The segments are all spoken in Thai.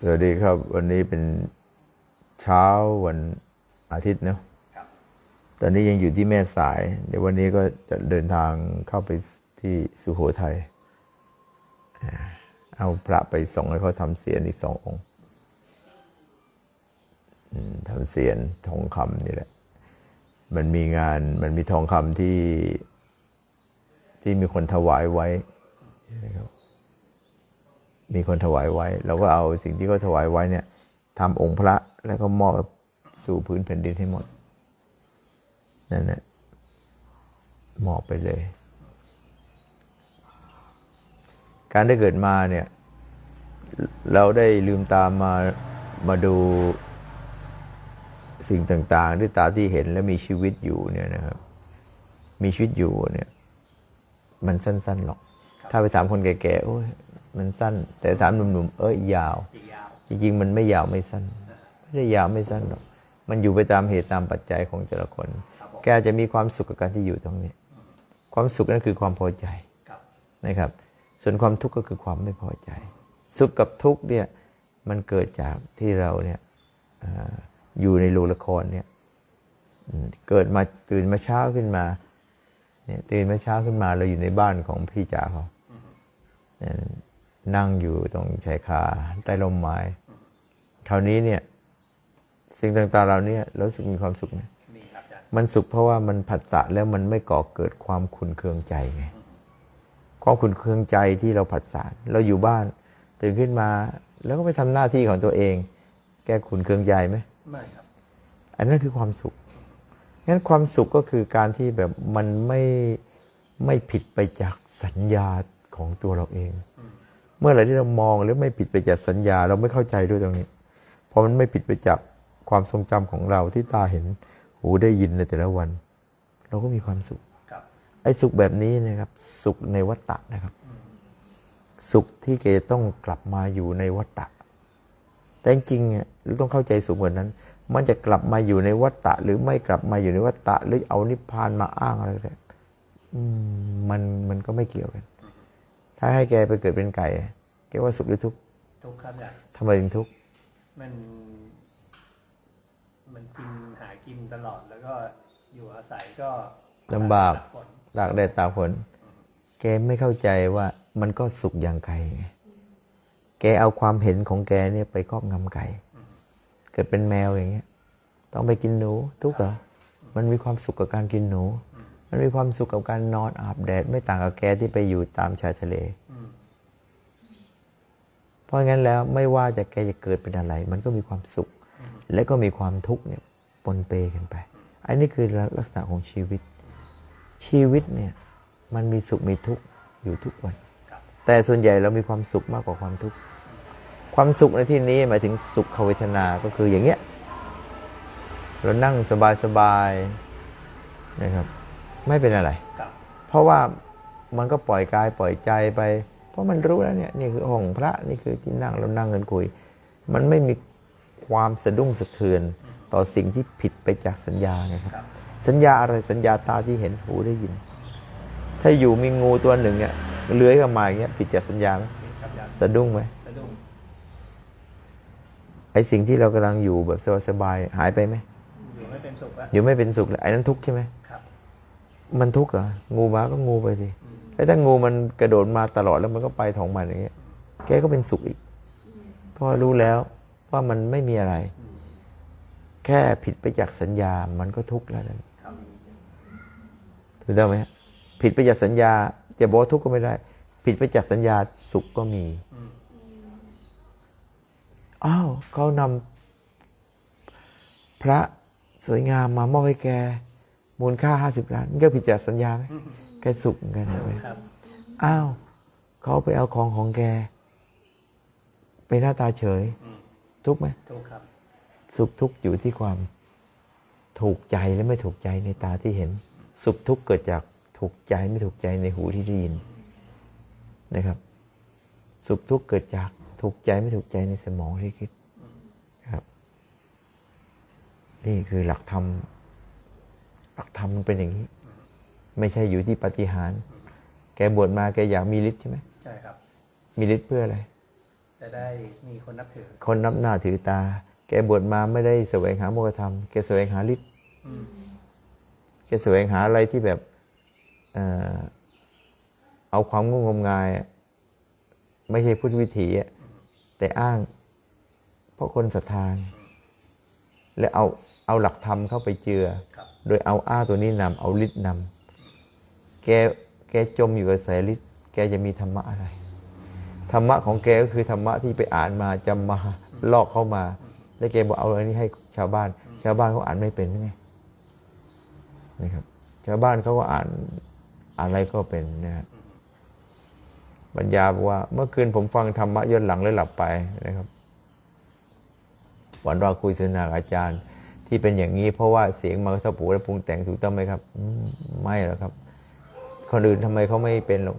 สวัสดีครับ วันนี้เป็นเช้าวันอาทิตย์เนาะครับตอนนี้ยังอยู่ที่แม่สาย เดี๋ยววันนี้ก็จะเดินทางเข้าไปที่สุโขทัยอ่าเอาพระไปส่งให้เขาทำเสียนอีกสององค์อืมทำเสียนทองคำนี่แหละ มันมีงานมันมีทองคำที่ที่มีคนถวายไว้นะครับ มีคนถวายไว้ เราก็เอาสิ่งที่เขาถวายไว้เนี่ยทำองค์พระแล้วก็มอบสู่พื้นแผ่นดินให้หมดนั่นแหละมอบไปเลย การได้เกิดมาเนี่ย เราได้ลืมตามมามาดูสิ่งต่างๆ ด้วยตาที่เห็นและมีชีวิตอยู่เนี่ยนะครับ มีชีวิตอยู่เนี่ย มันสั้นๆหรอก ถ้าไปถามคนแก่ๆโอ้ย มันสั้น แต่ถามหนุ่มๆเอ้ยยาวอีกยาว จริงๆ มันไม่ยาวไม่สั้นไม่ได้ยาวไม่สั้นหรอกมันอยู่ไปตามเหตุตามปัจจัยของแต่ละคนครับผมแกอาจจะมีความสุขกับการที่อยู่ตรงนี้ ความสุขนั่นคือความพอใจครับนะครับ ส่วนความทุกข์ก็คือความไม่พอใจ สุขกับทุกข์เนี่ยมันเกิดจากที่เราเนี่ยเอ่ออยู่ในโรงละครเนี่ยอืมเกิดมาตื่นมาเช้าขึ้นมาเนี่ยตื่นมาเช้าขึ้นมาเราอยู่ในบ้านของพี่จ๋าเขาเนี่ยนั่งอยู่ตรงชายคาใต้ร่มไม้คราวนี้เนี่ย สิ่งต่างๆเราเนี่ยเรารู้สึกมีความสุขไหมมีครับอาจารย์มันสุขเพราะว่ามันผัสสะแล้วมันไม่ก่อเกิดความขุนเคืองใจไงความขุนเคืองใจที่เราผัสสะเราอยู่บ้าน ตื่นขึ้นมา แล้วก็ไปทำหน้าที่ของตัวเอง แก้ขุนเคืองใจไหมไม่ครับ อันนั้นคือความสุขงั้นความสุขก็คือการที่แบบมันไม่ไม่ผิดไปจากสัญญาของตัวเราเอง เมื่อไหร่ที่เรามองแล้วไม่ผิดไปจากสัญญาเราไม่เข้าใจด้วยตรงนี้ เพราะมันไม่ผิดไปจากความทรงจำของเราที่ตาเห็นหูได้ยินในแต่ละวัน เราก็มีความสุขครับไอ้สุขแบบนี้นะครับ สุขในวัฏฏะนะครับ สุขที่แกจะต้องกลับมาอยู่ในวัฏฏะแต่จริงๆอะเราต้องเข้าใจสุขเหมือนนั้น มันจะกลับมาอยู่ในวัฏฏะหรือไม่กลับมาอยู่ในวัฏฏะหรือเอานิพพานมาอ้างอะไรแบบอืมมันมันก็ไม่เกี่ยวกัน ถ้าให้แกไปเกิดเป็นไก่อะแกว่าสุขหรือทุกข์ทุกข์ครับอาจารย์ทำไมถึงทุกข์มัน มันกินหากินตลอดแล้วก็อยู่อาศัยก็ลำบากฝนตากแดดตากฝนแกไม่เข้าใจว่ามันก็สุขอย่างไก่ไงแกเอาความเห็นของแกเนี่ยไปครอบงำไก่ เกิดเป็นแมวอย่างเงี้ย ต้องไปกินหนู ทุกข์เหรอมันมีความสุขกับการกินหนู มันมีความสุขกับการนอนอาบแดด ไม่ต่างกับแกที่ไปอยู่ตามชายทะเลอืมเพราะงั้นแล้วไม่ว่าจะแกจะเกิดเป็นอะไร มันก็มีความสุข และก็มีความทุกข์เนี่ยปนเปกันไป อันนี้คือลักษณะของชีวิต ชีวิตเนี่ยมันมีสุขมีทุกข์อยู่ทุกวันครับแต่ส่วนใหญ่เรามีความสุขมากกว่าความทุกข์ ความสุขในที่นี้หมายถึงสุขเวทนา ก็คืออย่างเงี้ย เรานั่งสบายๆนะครับ ไม่เป็นอะไรครับเพราะว่ามันก็ปล่อยกายปล่อยใจไป เพราะมันรู้แล้วเนี่ยนี่คือห้องพระนี่คือที่นั่งเรานั่งกันคุย มันไม่มีความสะดุ้งสะเทือนต่อสิ่งที่ผิดไปจากสัญญาไงครับครับสัญญาอะไรสัญญาตาที่เห็นหูได้ยิน ถ้าอยู่มีงูตัวหนึ่งเนี่ยเลื้อยเข้ามาอย่างเงี้ยผิดจากสัญญาไหมมีครับอาจารย์สะดุ้งไหมสะดุ้งไอ้สิ่งที่เรากำลังอยู่แบบสบายๆหายไปไหมอยู่ไม่เป็นสุขแล้วอยู่ไม่เป็นสุขเลยไอ้นั้นทุกข์ใช่ไหมครับ มันทุกข์เหรองูมาก็งูไปสิแล้วถ้างูมันกระโดดมาตลอดแล้วมันก็ไปของมันอย่างเงี้ย แกก็เป็นสุขอีกเพราะรู้แล้วว่ามันไม่มีอะไร แค่ผิดไปจากสัญญา มันก็ทุกข์แล้วนั่นครับถูกต้องไหมฮะผิดไปจากสัญญา จะบอกว่าทุกข์ก็ไม่ได้ ผิดไปจากสัญญาสุขก็มีอืมอ้าวเขานำพระสวยงามมามอบให้แก มูลค่าห้าสิบล้านมันก็ผิดจากสัญญาไหมแกสุขเหมือนกันเห็นไหมครับอ้าวเขาไปเอาของของแก ไปหน้าตาเฉยอืมทุกข์ไหมทุกข์ครับ สุขทุกข์อยู่ที่ความ ถูกใจและไม่ถูกใจในตาที่เห็น สุขทุกข์เกิดจากถูกใจไม่ถูกใจในหูที่ได้ยินนะครับ สุขทุกข์เกิดจากถูกใจไม่ถูกใจในสมองที่คิดครับ นี่คือหลักธรรม หลักธรรมมันเป็นอย่างนี้ ไม่ใช่อยู่ที่ปาฏิหารย์แกบวชมาแกอยากมีฤทธิ์ใช่ไหมใช่ครับ มีฤทธิ์เพื่ออะไร จะได้มีคนนับถือ คนนับหน้าถือตา แกบวชมาไม่ได้แสวงหาโมกธรรม แกแสวงหาฤทธิ์อืมแกแสวงหาอะไรที่แบบเอ่อเอาความงงมงาย ไม่ใช่พุทธวิถีอะแต่อ้าง เพราะคนศรัทธาและเอา เอาหลักธรรมเข้าไปเจือครับโดยเอาอ้าตัวนี้นำเอาฤทธิ์นำแกแกจมอยู่กับสายฤทธิ์แกจะมีธรรมะอะไร ธรรมะของแกก็คือธรรมะที่ไปอ่านมาจำมาลอกเข้ามา แล้วแกบอกเอาอันนี้ให้ชาวบ้าน ชาวบ้านเขาอ่านไม่เป็นไงนะครับ ชาวบ้านเขาก็อ่านอะไรก็เป็นนะครับบรรยาบอกว่า เมื่อคืนผมฟังธรรมะย้อนหลังแล้วหลับไปนะครับวันเราคุยสนทนากับอาจารย์ ที่เป็นอย่างนี้เพราะว่าเสียงมันกระทบหูและปรุงแต่งถูกต้องไหมครับไม่หรอกครับ คนอื่นทำไมเขาไม่เป็นหรอก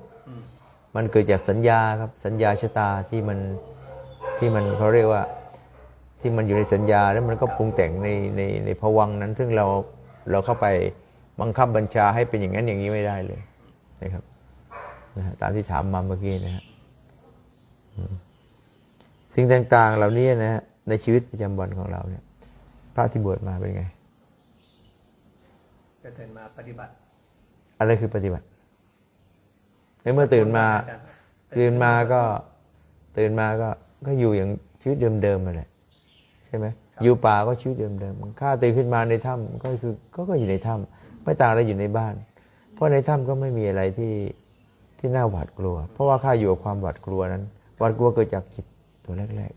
มันเกิดจากสัญญาครับสัญญาชะตาที่มันที่มันเขาเรียกว่าที่มันอยู่ในสัญญาแล้วมันก็ปรุงแต่งในในในภวังนั้น ซึ่งเราเราเข้าไปบังคับบัญชาให้เป็นอย่างนั้นอย่างนี้ไม่ได้เลยนะครับนะตามที่ถามมาเมื่อกี้นะฮะสิ่งต่างๆเหล่านี้นะฮะในชีวิตประจำวันของเราเนี่ย พระที่บวชมาเป็นไงจะเดินมาปฏิบัติ อะไรคือปฏิบัติในเมื่อตื่นมาอาจารย์ตื่นมาก็ตื่นมาก็ก็อยู่อย่างชีวิตเดิมๆมาแหละใช่ไหมอยู่ป่าก็ชีวิตเดิมๆข้าตื่นขึ้นมาในถ้ำก็คือก็ก็อยู่ในถ้ำไม่ต่างอะไรอยู่ในบ้าน เพราะในถ้ำก็ไม่มีอะไรที่ที่น่าหวาดกลัว เพราะว่าข้าอยู่กับความหวาดกลัวนั้นหวาดกลัวเกิดจากจิตตัวแรก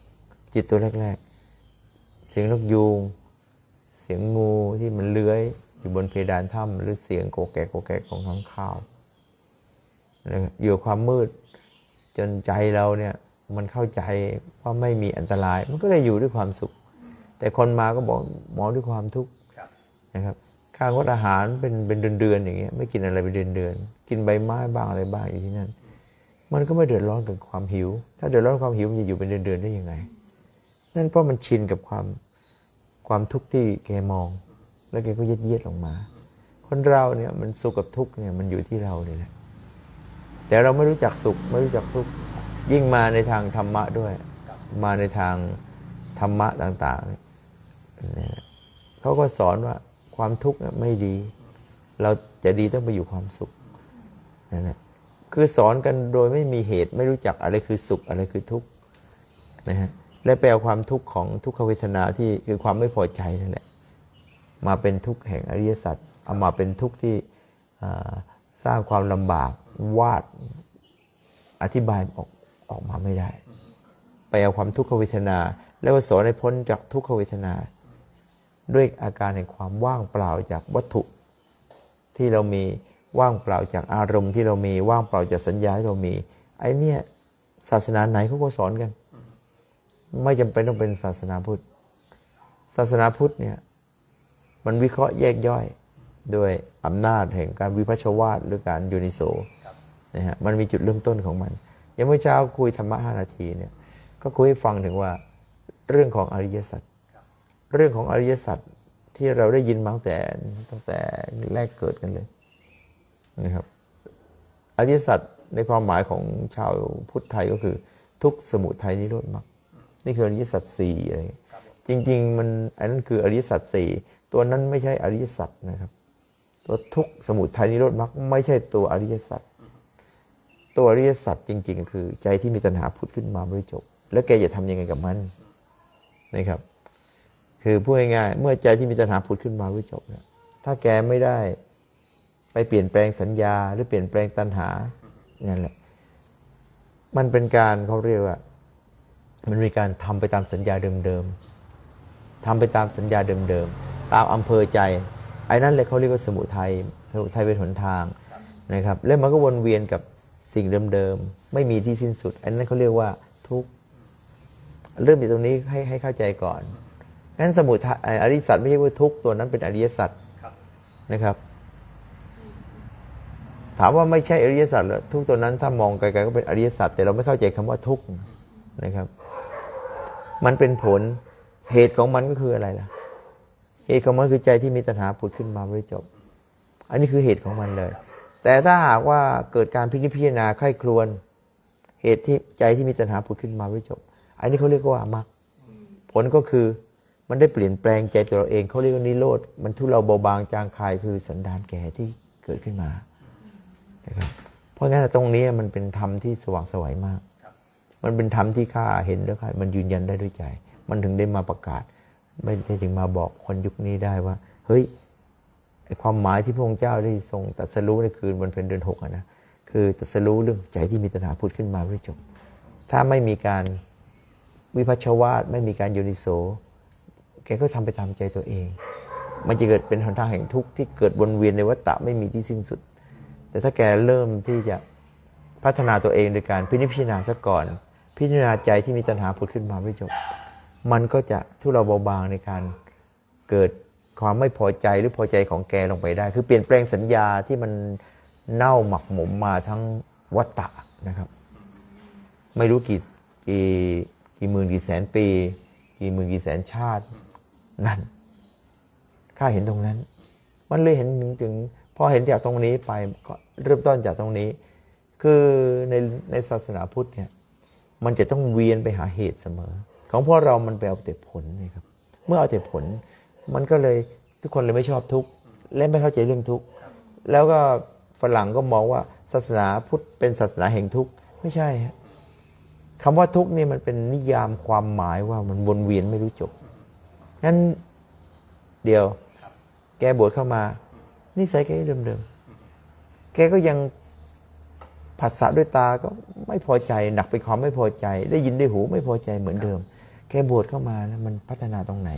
ๆจิตตัวแรกๆเสียงนกยูง เสียงงูที่มันเลื้อยอยู่บนเพดานถ้ำหรือเสียงโกแกกโกแกกของข้างข้าวอยู่ความมืดจนใจเราเนี่ยมันเข้าใจว่าไม่มีอันตราย มันก็เลยอยู่ด้วยความสุข แต่คนมาก็บอกหมอด้วยความทุกข์นะครับข้างงดอาหารเป็นเป็นเดือนๆอย่างเงี้ยไม่กินอะไรเป็นเดือนๆกินใบไม้บ้างอะไรบ้างอยู่ที่นั่น มันก็ไม่เดือดร้อนกับความหิว ถ้าเดือดร้อนความหิวมันจะอยู่เป็นเดือนๆได้ยังไง นั่นเพราะมันชินกับความ ความทุกข์ที่แกมอง แล้วแกก็เย็ดเยียดลงมา คนเราเนี่ยมันสุขกับทุกข์เนี่ยมันอยู่ที่เราเนี่ยแหละแต่เราไม่รู้จักสุขไม่รู้จักทุกข์ยิ่งมาในทางธรรมะด้วย มาในทางธรรมะต่างๆเนี่ยเขาก็สอนว่าความทุกข์น่ไม่ดี เราจะดีต้องไปอยู่ความสุขนั่นแหละคือสอนกันโดยไม่มีเหตุไม่รู้จักอะไรคือสุขอะไรคือทุกข์นะฮะ และแปลความทุกข์ของทุกขเวทนาที่คือความไม่พอใจนั่นแหละมาเป็นทุกข์แห่งอริยสัจเอามาเป็นทุกข์ที่สร้างความลำบากวาดอธิบายออกออกมาไม่ได้ ไปเอาความทุกขเวทนา แล้วก็สอนให้พ้นจากทุกขเวทนา ด้วยอาการแห่งความว่างเปล่าจากวัตถุ ที่เรามีว่างเปล่าจากอารมณ์ที่เรามีว่างเปล่าจากสัญญาที่เรามีไอ้เนี่ยศาสนาไหนเขาก็สอนกัน ไม่จำเป็นต้องเป็นศาสนาพุทธ ศาสนาพุทธเนี่ยมันวิเคราะห์แยกย่อยด้วยอำนาจแห่งการวิพัชวาทหรือการยูนิโซนะฮะมันมีจุดเริ่มต้นของมันย่างเมื่อเช้าคุยธรรมะห้านาทีเนี่ยก็คุยให้ฟังถึงว่าเรื่องของอริยสัจเรื่องของอริยสัจที่เราได้ยินมาตั้งแต่ตั้งแต่แรกเกิดกันเลยนะครับอริยสัจในความหมายของชาวพุทธไทยก็คือทุกสมุทัยนิโรธมรรค นี่คืออริยสัจสี่อะไรอย่างเงี้ยครับผมจริง ๆ มันอันนั้นคืออริยสัจสี่ตัวนั้นไม่ใช่อริยสัจนะครับ ตัวทุกข์สมุทัยนิโรธมรรคไม่ใช่ตัวอริยสัจตัวอริยสัจจริง ๆ คือใจที่มีตัณหาผุดขึ้นมาไม่รู้จบ แล้วแกจะทำยังไงกับมันนะครับ คือพูดง่ายๆเมื่อใจที่มีตัณหาผุดขึ้นมาไม่รู้จบเนี่ยถ้าแกไม่ได้ไปเปลี่ยนแปลงสัญญาหรือเปลี่ยนแปลงตัณหานั่นแหละ มันเป็นการเขาเรียกว่า มันมีการทำไปตามสัญญาเดิมๆทำไปตามสัญญาเดิมๆ ตามอำเภอใจ ไอ้นั่นเลยเขาเรียกว่าสมุทัย สมุทัยเป็นหนทางนะครับ แล้วมันก็วนเวียนกับสิ่งเดิมๆ ไม่มีที่สิ้นสุด อันนั้นเขาเรียกว่าทุกเริ่มจากตรงนี้ให้ให้เข้าใจก่อน งั้นสมุทัยอริสัจไม่ใช่ว่าทุกตัวนั้นเป็นอริยสัจนะครับ ถามว่าไม่ใช่อริยสัจเหรอทุกตัวนั้นถ้ามองไกลๆก็เป็นอริยสัจแต่เราไม่เข้าใจคำว่าทุกนะครับ มันเป็นผลเหตุของมันก็คืออะไรล่ะ เหตุของมันคือใจที่มีตัณหาผุดขึ้นมาไม่จบ อันนี้คือเหตุของมันเลย แต่ถ้าหากว่าเกิดการพิจารณาใคร่ครวญเหตุที่ใจที่มีตัณหาผุดขึ้นมาไม่จบ อันนี้เขาเรียกว่ามรรคผลก็คือมันได้เปลี่ยนแปลงใจตัวเราเองเขาเรียกว่านิโรธมันทุเราเบาบางจางคายคือสันดานแก่ที่เกิดขึ้นมานะครับเพราะงั้นตรงนี้มันเป็นธรรมที่สว่างสวัยมาก มันเป็นธรรมที่ข้าเห็นแล้วค่ะมันยืนยันได้ด้วยใจ มันถึงได้มาประกาศ ไม่ได้ถึงมาบอกคนยุคนี้ได้ว่า เฮ้ยความหมายที่พระองค์เจ้าได้ทรงตรัสรู้ในคืนวันเพ็ญเดือนหกนะคือตรัสรู้เรื่องใจที่มีตัณหาพุทธขึ้นมาไม่จบ ถ้าไม่มีการวิพัชวาทไม่มีการโยนิโสแกก็ทำไปตามใจตัวเอง มันจะเกิดเป็นหนทางแห่งทุกข์ที่เกิดวนเวียนในวัฏฏะไม่มีที่สิ้นสุด แต่ถ้าแกเริ่มที่จะพัฒนาตัวเองโดยการพินิจพิจารณาซะก่อน พิจารณาใจที่มีตัณหาผุดขึ้นมาไม่จบ มันก็จะทุเราเบาบางในการเกิดความไม่พอใจหรือพอใจของแกลงไปได้ คือเปลี่ยนแปลงสัญญาที่มันเน่าหมักหมมมาทั้งวัฏฏะนะครับ ไม่รู้กี่กี่กี่หมื่นกี่แสนปี กี่หมื่นกี่แสนชาตินั่นข้าเห็นตรงนั้น มันเลยเห็นถึงถึงพอเห็นจากตรงนี้ไปก็เริ่มต้นจากตรงนี้ คือในในศาสนาพุทธเนี่ย มันจะต้องเวียนไปหาเหตุเสมอ ของพวกเรามันไปเอาแต่ผลนะครับ เมื่อเอาแต่ผล มันก็เลยทุกคนเลยไม่ชอบทุกข์และไม่เข้าใจเรื่องทุกข์แล้วก็ฝรั่งก็มองว่าศาสนาพุทธเป็นศาสนาแห่งทุกข์ไม่ใช่คำว่าทุกข์นี่มันเป็นนิยามความหมายว่ามันวนเวียนไม่รู้จบงั้นเดียว แกบวชเข้ามานิสัยแกเดิมๆแกก็ยัง ผัสสะด้วยตาก็ไม่พอใจ หนักเป็นความไม่พอใจ ได้ยินด้วยหูไม่พอใจเหมือนเดิม แกบวชเข้ามาแล้วมันพัฒนาตรงไหน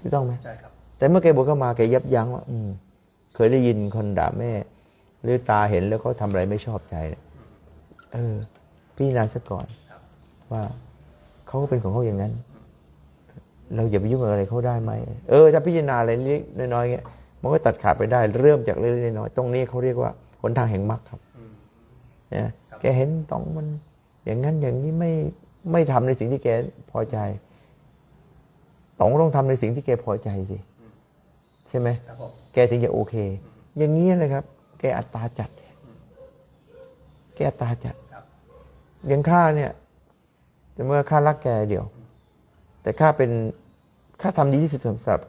ถูกต้องไหมใช่ครับ แต่เมื่อแกบวชเข้ามาแกยับยั้งว่าอืม เคยได้ยินคนด่าแม่ หรือตาเห็นแล้วเขาทำอะไรไม่ชอบใจเนี่ยเออ พี่นานซะก่อนครับว่าเขาก็เป็นของเขาอย่างนั้น เราอย่าไปยุ่งกับอะไรเขาได้ไหมเออถ้าพิจารณาอะไรเล็กๆน้อยๆเงี้ยมันก็ตัดขาดไปได้ เริ่มจากเล็กๆน้อยๆตรงนี้เขาเรียกว่าห นทางแห่งมรรคครับอืมนะครับแกเห็นตองมันอย่างนั้นอย่างนี้ไม่ไม่ทำในสิ่งที่แกพอใจตองต้องทำในสิ่งที่แกพอใจสิใช่ไหมครับผมแกถึงจะโอเค อย่างนี้นะครับ แกอัตตาจัด แกอัตตาจัดครับอย่างข้าเนี่ยแต่เมื่อข้ารักแกเดียว แต่ข้าเป็นข้าทำดีที่สุดสำหรับ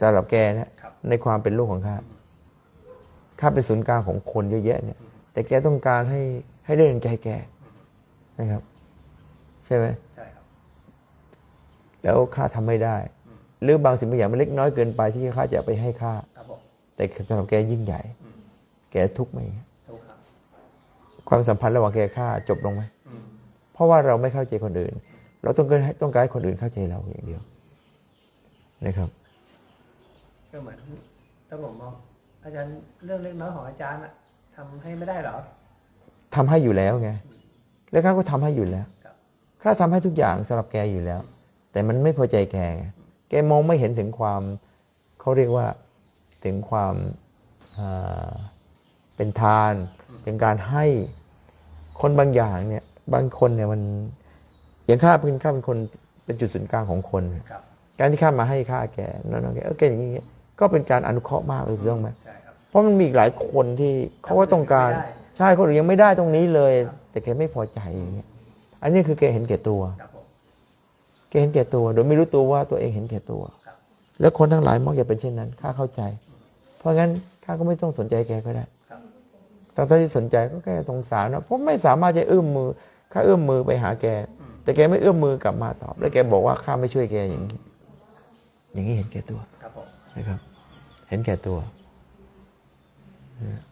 สำหรับแกนะครับในความเป็นลูกของข้า ข้าเป็นศูนย์กลางของคนเยอะแยะเนี่ย แต่แกต้องการให้ให้ได้ดังใจแกนะครับ ใช่ไหมใช่ครับ แล้วข้าทำไม่ได้ หรือบางสิ่งบางอย่างมันเล็กน้อยเกินไปที่ข้าจะไปให้ข้าครับผมแต่สำหรับแกยิ่งใหญ่ แกทุกข์ไหมถูกครับความสัมพันธ์ระหว่างแกข้าจบลงไหมอืมเพราะว่าเราไม่เข้าใจคนอื่น เราต้องการให้ต้องการให้คนอื่นเข้าใจเราอย่างเดียวนะครับ ก็เหมือนถ้าผมมอง อาจารย์เรื่องเล็กน้อยของอาจารย์อะทำให้ไม่ได้เหรอ ทำให้อยู่แล้วไง แล้วข้าก็ทำให้อยู่แล้ว ครับ ข้าทำให้ทุกอย่างสำหรับแกอยู่แล้ว แต่มันไม่พอใจแกไงแกมองไม่เห็นถึงความเขาเรียกว่าถึงความอ่าเป็นทาน เป็นการให้คนบางอย่างเนี่ย บางคนเนี่ยมันอย่างข้าเป็นข้าเป็นคนเป็นจุดศูนย์กลางของคน ครับ การที่ข้ามาให้ค่าแกน้องๆแกเออแกอย่างนี้ ก็เป็นการอนุเคราะห์มากเลยถูกต้องไหมใช่ครับเพราะมันมีอีกหลายคนที่เขาก็ต้องการไม่ได้ใช่คนอื่นยังไม่ได้ตรงนี้เลย แต่แกไม่พอใจอย่างเงี้ยอันนี้คือแกเห็นแก่ตัวครับผมแกเห็นแก่ตัว โดยไม่รู้ตัวว่าตัวเองเห็นแก่ตัว ครับแล้วคนทั้งหลายมักจะเป็นเช่นนั้นข้าเข้าใจ เพราะงั้นข้าก็ไม่ต้องสนใจแกก็ได้ครับทั้งๆที่สนใจก็แค่สงสารนะเพราะไม่สามารถจะเอื้อมมือข้าเอื้อมมือไปหาแก แต่แกไม่เอื้อมมือกลับมาตอบ แล้วแกบอกว่าข้าไม่ช่วยแกอย่างนี้อย่างนี้เห็นแก่ตัวครับผม นะครับ เห็นแก่ตัวนะ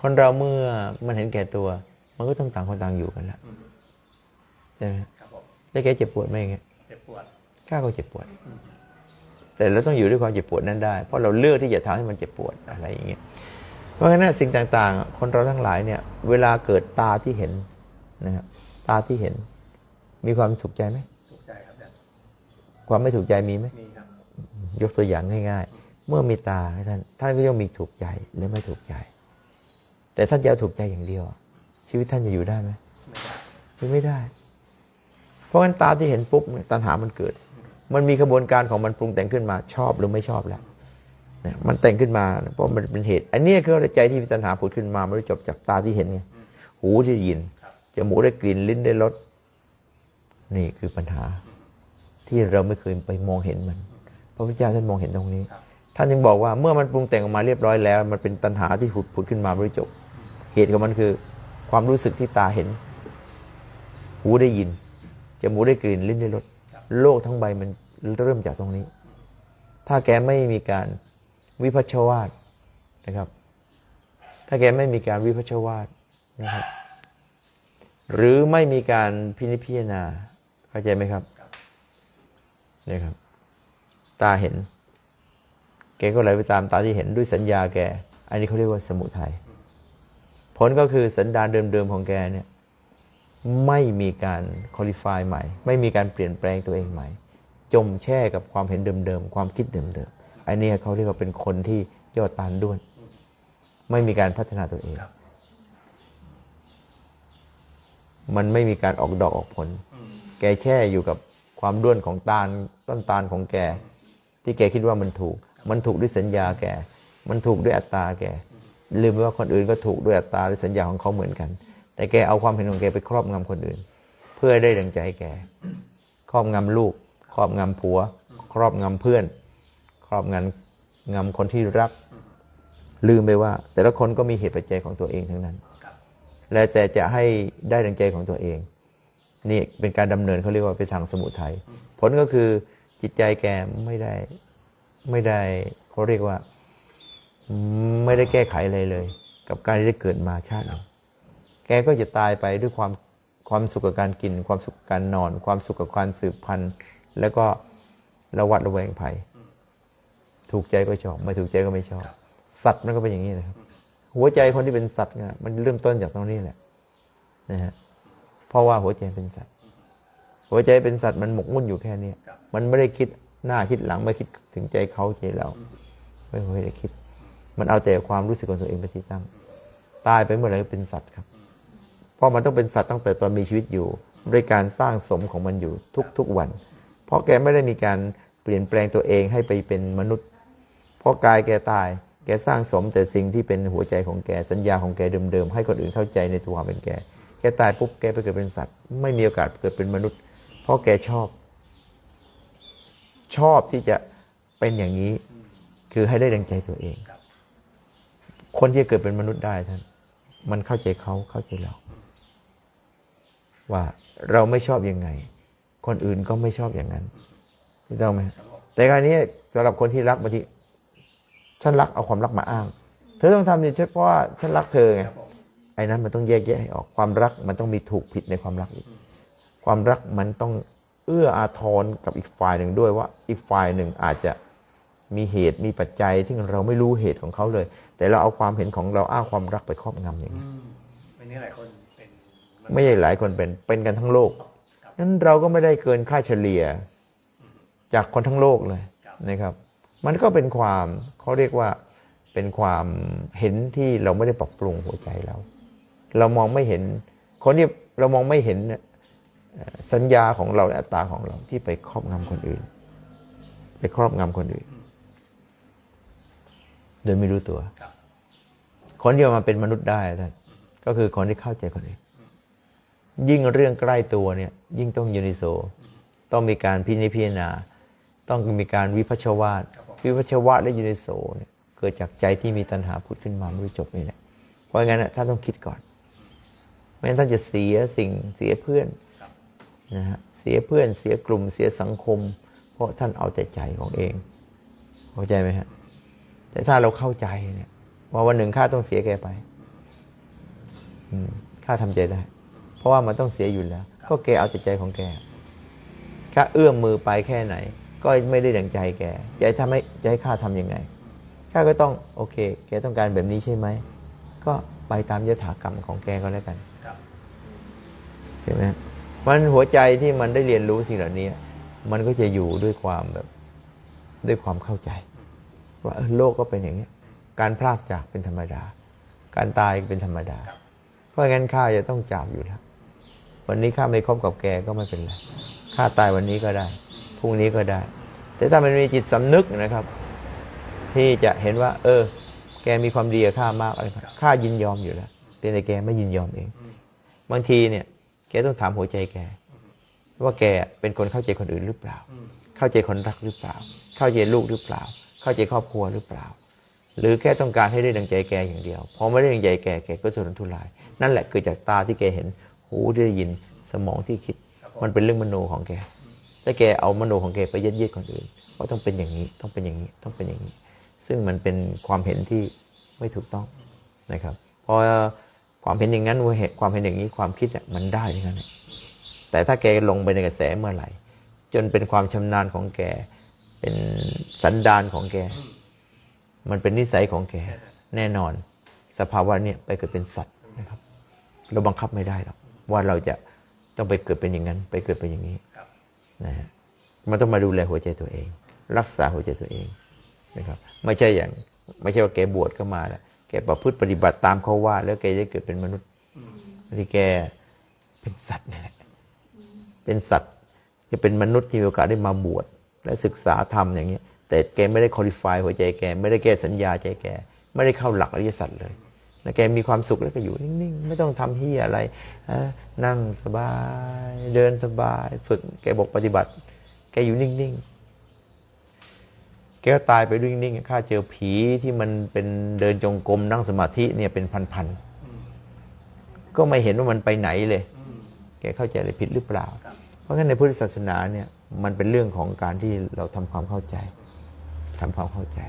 คนเราเมื่อมันเห็นแก่ตัว มันก็ต้องต่างคนต่างอยู่กันแล้วอืมใช่ไหมครับผมแล้วแกเจ็บปวดไหมอย่างเงี้ยเจ็บปวดข้าก็เจ็บปวด แต่เราต้องอยู่ด้วยความเจ็บปวดนั้นได้ เพราะเราเลือกที่จะทำให้มันเจ็บปวดอะไรอย่างเงี้ยเพราะฉะนั้นสิ่งต่างๆ คนเราทั้งหลายเนี่ย เวลาเกิดตาที่เห็นนะครับตาที่เห็น มีความถูกใจไหมถูกใจครับอาจารย์ความไม่ถูกใจมีไหมมีครับ ยกตัวอย่างง่าย ๆ เมื่อมีตาให้ท่านท่านก็ย่อมมีถูกใจหรือไม่ถูกใจ แต่ท่านจะเอาถูกใจอย่างเดียวอะชีวิตท่านจะอยู่ได้ไหมไม่ได้อยู่ไม่ได้ เพราะงั้นตาที่เห็นปุ๊บเนี่ยตัณหามันเกิด มันมีกระบวนการของมันปรุงแต่งขึ้นมาชอบหรือไม่ชอบแล้วเนี่ยมันแต่งขึ้นมาเพราะมันเป็นเหตุ อันนี้คือใจที่มีตัณหาผุดขึ้นมาไม่ได้จบจากตาที่เห็นไงหูหูได้ยินครับจมูกได้กลิ่นลิ้นได้รสนี่คือปัญหาที่เราไม่เคยไปมองเห็นมัน พระพุทธเจ้าท่านมองเห็นตรงนี้ครับท่านยังบอกว่าเมื่อมันปรุงแต่งออกมาเรียบร้อยแล้ว มันเป็นตัณหาที่ผุดผุดขึ้นมาไม่รู้จบ เหตุของมันคือ ความรู้สึกที่ตาเห็น หูได้ยินจมูกได้กลิ่นลิ้นได้รสครับโลกทั้งใบมันเริ่มจากตรงนี้ ถ้าแกไม่มีการวิพัชวาดนะครับ ถ้าแกไม่มีการวิพัชวาดนะครับ หรือไม่มีการพินิจพิจารณาเข้าใจไหมครับครับนี่ครับ ตาเห็น แกก็ไหลไปตามตาที่เห็นด้วยสัญญาแก อันนี้เขาเรียกว่าสมุทัยผลก็คือสันดานเดิมๆของแกเนี่ยไม่มีการคอลิฟายใหม่ ไม่มีการเปลี่ยนแปลงตัวเองใหม่ จมแช่กับความเห็นเดิมๆ ความคิดเดิมๆ อันนี้เขาเรียกว่าเป็นคนที่ยอดตานด้วน ไม่มีการพัฒนาตัวเอง มันไม่มีการออกดอกออกผล แกแช่อยู่กับความด้วนของตาลต้นตาลของแก ที่แกคิดว่ามันถูก มันถูกด้วยสัญญาแก มันถูกด้วยอัตตราแก ลืมไปว่าคนอื่นก็ถูกด้วยอัตตราหรือสัญญาของเขาเหมือนกัน แต่แกเอาความเห็นของแกไปครอบงำคนอื่น เพื่อได้ดังใจแก ครอบงำลูก ครอบงำผัว ครอบงำเพื่อน ครอบงำงำคนที่รัก ลืมไปว่า แต่ละคนก็มีเหตุปัจจัยของตัวเองทั้งนั้น และแต่จะให้ได้ดังใจของตัวเอง นี่เป็นการดำเนินเขาเรียกว่าไปทางสมุทัย ผลก็คือ จิตใจแกไม่ได้ไม่ได้เขาเรียกว่า ไม่ได้แก้ไขอะไรเลย กับการที่ได้เกิดมาชาติหนึ่งแกก็จะตายไปด้วยความความสุขกับการกิน ความสุขกับการนอน ความสุขกับการสืบพันธุ์ แล้วก็ระวัดระแวงภัย ถูกใจก็ชอบ ไม่ถูกใจก็ไม่ชอบ สัตว์มันก็เป็นอย่างนี้นะครับ หัวใจคนที่เป็นสัตว์เนี่ยมันเริ่มต้นจากตรงนี้แหละนะฮะเพราะว่าหัวใจเป็นสัตว์ หัวใจเป็นสัตว์มันหมกมุ่นอยู่แค่เนี้ยครับมันไม่ได้คิดหน้าคิดหลังไม่คิดถึงใจเขาใจเราไม่เคยได้คิด มันเอาแต่ความรู้สึกของตัวเองเป็นที่ตั้ง ตายไปเมื่อไหร่ก็เป็นสัตว์ครับ เพราะมันต้องเป็นสัตว์ตั้งแต่ตอนมีชีวิตอยู่ด้วยการสร้างสมของมันอยู่ทุกๆวัน เพราะแกไม่ได้มีการเปลี่ยนแปลงตัวเองให้ไปเป็นมนุษย์ เพราะกายแกตาย แกสร้างสมแต่สิ่งที่เป็นหัวใจของแกสัญญาของแกเดิมๆให้คนอื่นเข้าใจในตัวความเป็นแก แกตายปุ๊บแกไปเกิดเป็นสัตว์ ไม่มีโอกาสเกิดเป็นมนุษย์ เพราะแกชอบ ชอบที่จะเป็นอย่างนี้ คือให้ได้ดังใจตัวเอง คนที่เกิดเป็นมนุษย์ได้ท่าน มันเข้าใจเขาเข้าใจเรา ว่าเราไม่ชอบยังไง คนอื่นก็ไม่ชอบอย่างนั้นถูกต้องไหมแต่การนี้สำหรับคนที่รักบางทีฉันรักเอาความรักมาอ้าง เธอต้องทำนี่เพราะว่าฉันรักเธอไงไอ้นั้นมันต้องแยกแยะให้ออกความรักมันต้องมีถูกผิดในความรักอีก ความรักมันต้องเอื้ออาทรกับอีกฝ่ายหนึ่งด้วยว่าอีกฝ่ายหนึ่งอาจจะมีเหตุมีปัจจัยที่เราไม่รู้เหตุของเขาเลย แต่เราเอาความเห็นของเราอ้างความรักไปครอบงำอย่างอืนี้มวันนี้หลายคนเป็นไม่ใช่หลายคนเป็นเป็นกันทั้งโลกครับนั้นเราก็ไม่ได้เกินค่าเฉลี่ยจากคนทั้งโลกเลยครับนะครับ มันก็เป็นความเขาเรียกว่าเป็นความเห็นที่เราไม่ได้ปรับปรุงหัวใจเรา เรามองไม่เห็นคนที่เรามองไม่เห็นเนี่ยเอ่อ สัญญาของเราและอัตตราของเราที่ไปครอบงำคนอื่น ไปครอบงำคนอื่น โดยไม่รู้ตัวครับคนที่จะมาเป็นมนุษย์ได้ท่านก็คือคนที่เข้าใจคนอื่นยิ่งเรื่องใกล้ตัวเนี่ย ยิ่งต้องยูนิโซ ต้องมีการพินิจพิจารณา ต้องมีการวิพัชวาทวิพัชวาทและยูนิโซเนี่ยเกิดจากใจที่มีตัณหาพุดขึ้นมาไม่รู้จบนี่แหละเพราะงั้นน่ะท่านต้องคิดก่อนไม่งั้นท่านจะเสียสิ่งเสียเพื่อนครับ นะฮะเสียเพื่อนเสียกลุ่มเสียสังคม เพราะท่านเอาแต่ใจของเอง เข้าใจไหมฮะแต่ถ้าเราเข้าใจเนี่ยว่าวันหนึ่งข้าต้องเสียแกไปอืมข้าทำใจได้ เพราะว่ามันต้องเสียอยู่แล้ว ก็แกเอาแต่ใจของแกข้าเอื้อมมือไปแค่ไหน ก็ไม่ได้ดังใจแกจะให้ทำให้จะให้ข้าทำยังไงข้าก็ต้องโอเค แกต้องการแบบนี้ใช่ไหมก็ไปตามยถากรรมของแกก็แล้วกันครับใช่ไหม มันหัวใจที่มันได้เรียนรู้สิ่งเหล่านี้ มันก็จะอยู่ด้วยความแบบด้วยความเข้าใจ ว่าโลกก็เป็นอย่างนี้การพลากจากเป็นธรรมดา การตายเป็นธรรมดา เพราะงั้นข้าจะต้องจากอยู่แล้ว วันนี้ข้าไม่คบกับแกก็ไม่เป็นไรข้าตายวันนี้ก็ได้พรุ่งนี้ก็ได้ แต่ถ้ามันมีจิตสำนึกนะครับ ที่จะเห็นว่า เออ แกมีความดีกับข้ามากอะไรข้ายินยอมอยู่แล้วแกพียงแต่แกไม่ยินยอมเอง บางทีเนี่ย แกต้องถามหัวใจแก ว่าแกเป็นคนเข้าใจคนอื่นหรือเปล่าอืมเข้าใจคนรักหรือเปล่า เข้าใจลูกหรือเปล่า เข้าใจครอบครัวหรือเปล่า หรือแค่ต้องการให้ได้ดังใจแกอย่างเดียว พอไม่ได้ดังใจแกแกก็ทุรนทุราย นั่นแหละเกิดจากตาที่แกเห็น หูที่ได้ยิน สมองที่คิดครับผมมันเป็นเรื่องมโนของแกถ้าแกเอามโนของแกไปยัดเยียดคนอื่นว่าต้องเป็นอย่างนี้ ต้องเป็นอย่างนี้ ต้องเป็นอย่างนี้ ซึ่งมันเป็นความเห็นที่ไม่ถูกต้องนะครับ พอ ความเห็นอย่างนั้นว่าเหตุความเห็นอย่างนี้ความคิดมันได้ทั้งนั้นแต่ถ้าแกลงไปในกระแสเมื่อไหร่ จนเป็นความชำนาญของแก เป็นสันดานของแก มันเป็นนิสัยของแก แน่นอน สภาวะเนี่ยไปเกิดเป็นสัตว์นะครับ เราบังคับไม่ได้หรอกว่าเราจะต้องไปเกิดเป็นอย่างนั้น ไปเกิดเป็นอย่างนี้นะฮะมันต้องมาดูแลหัวใจตัวเอง รักษาหัวใจตัวเองนะครับ ไม่ใช่อย่าง ไม่ใช่ว่าแกบวชก็มาแล้ว แกประพฤติปฏิบัติตามเขาว่า แล้วแกจะเกิดเป็นมนุษย์ที่แกเป็นสัตว์นี่แหละเป็นสัตว์จะเป็นมนุษย์ที่มีโอกาสได้มาบวชและศึกษาธรรมอย่างนี้ยแต่แกไม่ได้คอลิฟายหัวใจแก ไม่ได้แก้สัญญาใจแก ไม่ได้เข้าหลักอริยสัจเลยแล้วแกมีความสุขแล้วก็อยู่นิ่งๆ ไม่ต้องทำที่อะไรนั่งสบาย เดินสบาย ฝึกแกบอกปฏิบัติ แกอยู่นิ่งๆ กก็ตายไปด้วยนิ่งๆข้าเจอผีที่มันเป็นเดินจงกรมนั่งสมาธิเนี่ยเป็นพันๆก็ไม่เห็นว่ามันไปไหนเลยอืมแกเข้าใจอะไรผิดหรือเปล่าครับเพราะงั้นในพุทธศาสนาเนี่ยมันเป็นเรื่องของการที่เราทำความเข้าใจทำความเข้าใจ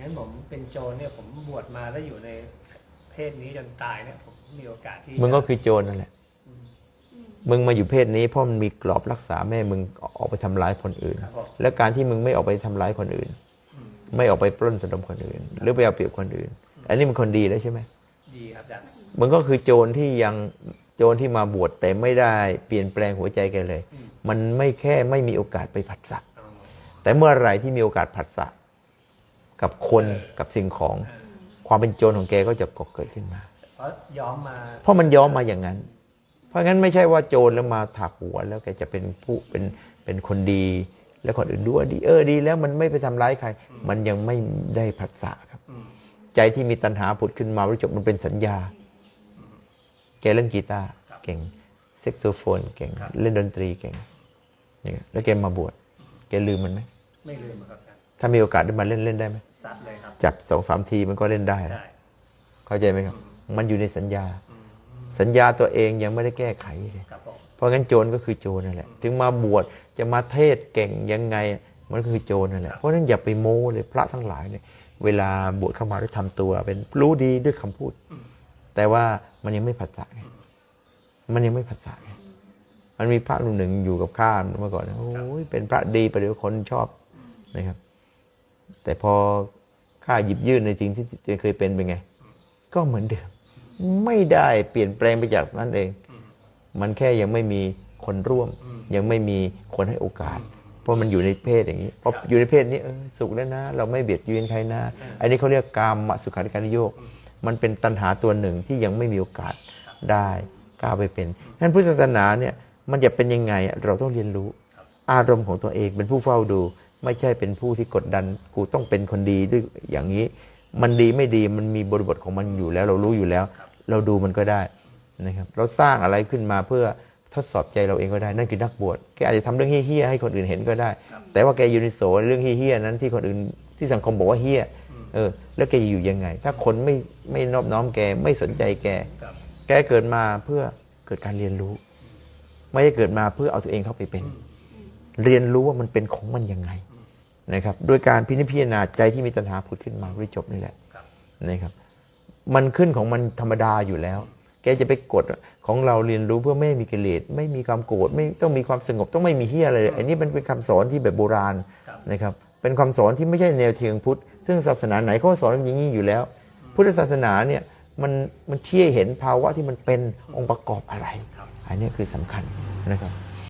งั้นผมเป็นโจรเนี่ยผมบวชมาแล้วอยู่ในเพศนี้จนตายเนี่ยผมมีโอกาสที่มึงก็คือโจรนั่นแหละ มึงมาอยู่เพศนี้เพราะมันมีกรอบรักษาแม่ให้มึงออกไปทำร้ายคนอื่นครับผมและการที่มึงไม่ออกไปทำร้ายคนอื่น ไม่ออกไปปล้นสะดมคนอื่น หรือไปเอาเปรียบคนอื่น อันนี้มันคนดีแล้วใช่ไหมดีครับอาจารย์มึงก็คือโจรที่ยังโจรที่มาบวชแต่ไม่ได้เปลี่ยนแปลงหัวใจแกเลย มันไม่แค่ไม่มีโอกาสไปผัสสะอ๋อแต่เมื่อไหร่ที่มีโอกาสผัสสะกับคนกับสิ่งของความเป็นโจรของแกก็จะก่อเกิดขึ้นมา เพราะย้อมมา เพราะมันย้อมมาอย่างนั้นเพ ราะงั้นไม่ใช่ว่าโจรแล้วมาถักหัวแล้วแกจะเป็นผู้เป็นเป็นคนดี แล้วคนอื่นดูว่าดีเออดี แล้วมันไม่ไปทำร้ายใคร มันยังไม่ได้ผัสสะครับอืมใจที่มีตัณหาผุดขึ้นมารู้จบมันเป็นสัญญา แกเล่นกีตาร์เก่งเซ็กโซโฟนเก่งเล่นดนตรีเก่งอย่างเงี้ยแล้วแกมาบวชแกลืมมันไหมไม่ลืมครับอาจารย์ถ้ามีโอกาสได้มาเล่นเล่นได้ไหมสัตว์เลยครับจับสองสามทีมันก็เล่นได้นะได้เข้าใจไหมครับ มันอยู่ในสัญญา สัญญาตัวเองยังไม่ได้แก้ไขเลยครับผมเพราะงั้นโจรก็คือโจรนั่นแหละ ถึงมาบวชจะมาเทศเก่งยังไง มันก็คือโจรนั่นแหละ เพราะฉะนั้นอย่าไปโม้เลยพระทั้งหลายเนี่ยเวลาบวชเข้ามาได้ทำตัว เป็นรู้ดีด้วยคำพูด แต่ว่ามันยังไม่ผัสสะไงมันยังไม่ผัสสะไงมันมีพระรูปหนึ่งอยู่กับข้าเมื่อก่อนนะโอ้ยเป็นพระดีประเดี๋ยวคนชอบนะครับ แต่พอข้าหยิบยื่นในสิ่งที่ตัวเองเคยเป็นเป็นไง ก็เหมือนเดิม ไม่ได้เปลี่ยนแปลงไปจากนั้นเอง มันแค่ยังไม่มีคนร่วม ยังไม่มีคนให้โอกาส เพราะมันอยู่ในเพศอย่างนี้พออยู่ในเพศนี้เออสุขแล้วนะ เราไม่เบียดเบียนใครนะอันนี้เขาเรียกกามมสุขาริการนิโยก มันเป็นตัณหาตัวหนึ่งที่ยังไม่มีโอกาสได้ก้าวไปเป็นนั้นพุทธศาสนาเนี่ยมันจะเป็นยังไงอะเราต้องเรียนรู้ อารมณ์ของตัวเองเป็นผู้เฝ้าดู ไม่ใช่เป็นผู้ที่กดดันกูต้องเป็นคนดีด้วยอย่างนี้ มันดีไม่ดีมันมีบริบทของมันอยู่แล้ว เรารู้อยู่แล้ว เราดูมันก็ได้นะครับเราสร้างอะไรขึ้นมาเพื่อทดสอบใจเราเองก็ได้ นั่นคือนักบวชแกอาจจะทำเรื่องเฮี้ยๆให้คนอื่นเห็นก็ได้ แต่ว่าแกอยู่ในโสเรื่องเฮี้ยๆนั้นที่คนอื่นที่สังคมบอกว่าเฮี้ยเออแล้วแกจะอยู่ยังไง ถ้าคนไม่ไม่นอบน้อมแกไม่สนใจแกครับแกเกิดมาเพื่อเกิดการเรียนรู้ ไม่ได้เกิดมาเพื่อเอาตัวเองเข้าไปเป็น เรียนรู้ว่ามันเป็นของมันยังไงนะครับ โดยการพินิจพิจารณาใจที่มีตัณหาผุดขึ้นมาวิจบนี่แหละครับนะครับ มันขึ้นของมันธรรมดาอยู่แล้ว แกจะไปกดของเราเรียนรู้เพื่อไม่ให้มีกิเลสไม่มีความโกรธไม่ต้องมีความสงบต้องไม่มีเฮียอะไรเลยอันนี้มันเป็นคำสอนที่แบบโบราณครับนะครับเป็นคำสอนที่ไม่ใช่แนวเทียงพุทธ ซึ่งศาสนาไหนเขาก็สอนอย่างนี้อยู่แล้ว พุทธศาสนาเนี่ยมันมันเชี่ยเห็นภาวะที่มันเป็นองค์ประกอบอะไร อันนี้คือสำคัญนะครับ